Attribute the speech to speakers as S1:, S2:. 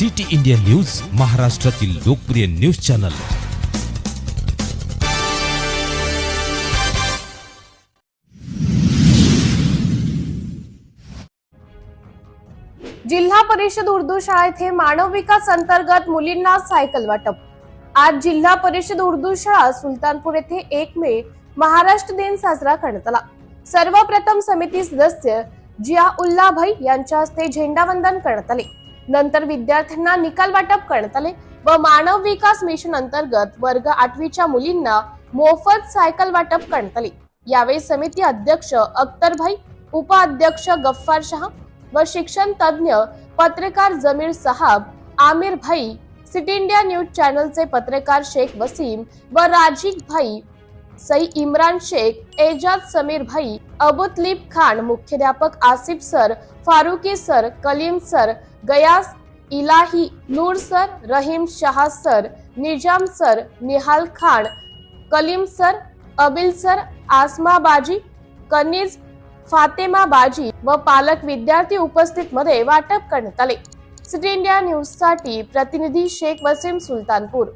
S1: City India news महाराष्ट्रातील लोकप्रिय news channel.
S2: जिल्हा परिषद उर्दू शाळा येथे मानव विकास अंतर्गत मुलींना सायकल वाटप. आज जिल्हा परिषद उर्दू शाळा सुलतानपूर येथे एक मे महाराष्ट्र दिन साजरा करण्यात आला. सर्वप्रथम समिती सदस्य जिया उल्लाभाई यांच्या हस्ते झेंडावंदन करण्यात आले. नंतर विद्यार्थ्यांना निकाल वाटप करण्यात आले व मानव विकास मिशन अंतर्गत वर्ग आठवीच्या मुलींना मोफत सायकल वाटप करण्यात आले. यावेळी समिती अध्यक्ष अख्तरभाई उपाध्यक्ष गफ्फार शहा व शिक्षण तज्ञ पत्रकार जमीर साहब आमिर भाई सिटी इंडिया न्यूज चॅनलचे पत्रकार शेख वसीम व राजीक भाई सई इम्रान शेख एजाज समीर भाई अबुतलीब खान मुख्याध्यापक Asif sir Faruqui sir Kalim sir Gayas Ilahi Noor sir Rahim Shah sir Nizam sir Nihal Khan Kalim sir Abil sir Asma बाजी कनीज फातेमा बाजी व पालक विद्यार्थी उपस्थित मध्ये वाटप करण्यात आले. सिटी इंडिया न्यूजसाठी प्रतिनिधी शेख वसीम सुलतानपूर.